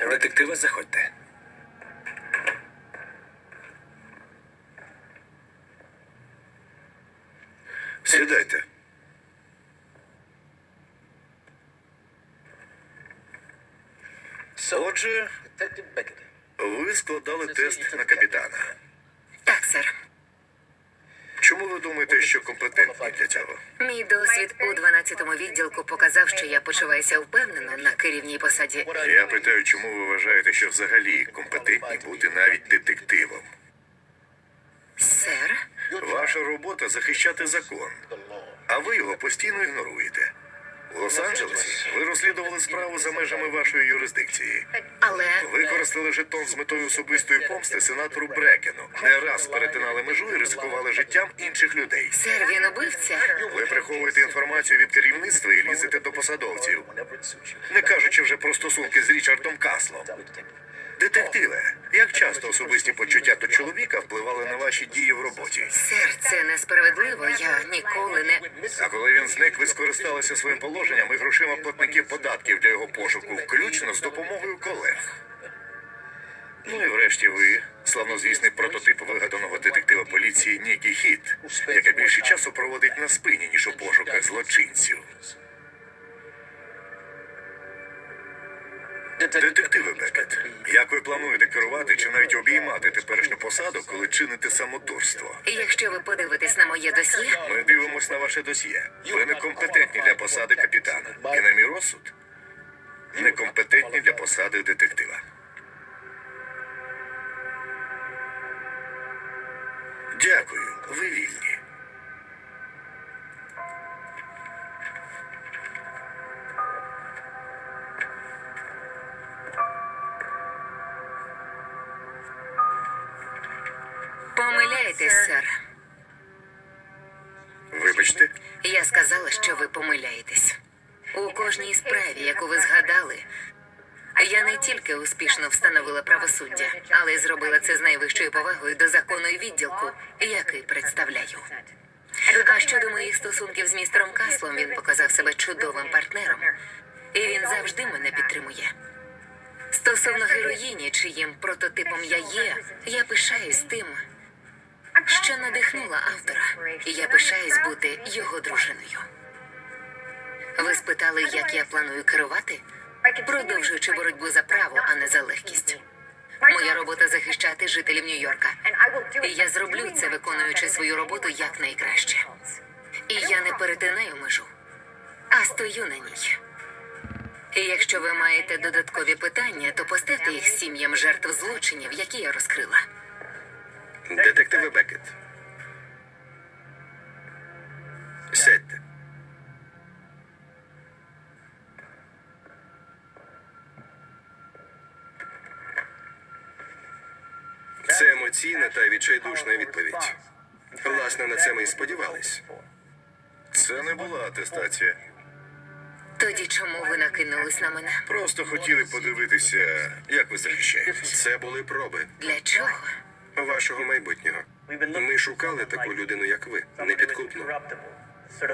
Детективи, заходьте. Сідайте. Отже, ви складали тест на капітана. Так, сер. Чому ви думаєте, що компетентні для цього? Мій досвід у 12-му відділку показав, що я почуваюся впевнено на керівній посаді. Я питаю, чому ви вважаєте, що взагалі компетентні бути навіть детективом? Сер, Ваша робота захищати закон, а ви його постійно ігноруєте. У Лос-Анджелесі ви розслідували справу за межами вашої юрисдикції. але Використали жетон з метою особистої помсти сенатору Брекену. Не раз перетинали межу і ризикували життям інших людей. сер, він убивця. Ви приховуєте інформацію від керівництва і лізете до посадовців, не кажучи вже про стосунки з Річардом Каслом. Детективе, часто особисті почуття до чоловіка впливали на ваші дії в роботі? Сер, це несправедливо. Я ніколи не. А коли він зник, ви скористалися своїм положенням і грошима платників податків для його пошуку, включно з допомогою колег. Ну і врешті ви, славнозвісний прототип вигаданого детектива поліції Нікі Хіт, яка більше часу проводить на спині, ніж у пошуках злочинців. Детективи Бекет, плануєте керувати чи навіть обіймати теперішню посаду, коли чините самодурство? Якщо ви подивитесь на моє досьє, Ми дивимось на ваше досьє. Ви некомпетентні для посади капітана. І на мій розсуд некомпетентні для посади детектива. Помиляєтесь, сер. Вибачте, Я сказала, що ви помиляєтесь. У кожній справі, яку ви згадали, я не тільки успішно встановила правосуддя, але й зробила це з найвищою повагою до закону і відділку, який представляю. А щодо моїх стосунків з містером Каслом, він показав себе чудовим партнером, і він завжди мене підтримує. Стосовно героїні, чиїм прототипом я є, я пишаюсь тим, що надихнула автора, і я пишаюсь бути його дружиною. Ви спитали, як я планую керувати, продовжуючи боротьбу за право, а не за легкість. Моя робота захищати жителів Нью-Йорка. І я зроблю це, виконуючи свою роботу якнайкраще. І я не перетинаю межу, а стою на ній. І якщо ви маєте додаткові питання, то поставте їх сім'ям жертв злочинів, які я розкрила. Детективи Бекет. Сядьте. Це емоційна та відчайдушна відповідь. Власне, на це ми і сподівались. Це не була атестація. Тоді чому ви накинулись на мене? Просто хотіли подивитися, як ви захищаєтесь. Це були проби Для чого? Вашого майбутнього. Ми шукали таку людину, як ви, непідкупну,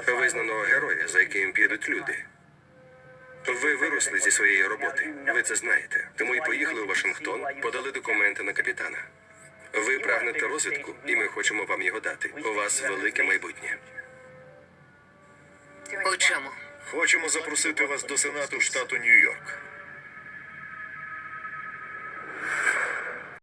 визнаного героя, за яким підуть люди. Ви виросли зі своєї роботи. Ви це знаєте. Тому і поїхали у Вашингтон, подали документи на капітана. Ви прагнете розвитку, і ми хочемо вам його дати. У вас велике майбутнє. У чому? Хочемо запросити вас до Сенату штату Нью-Йорк.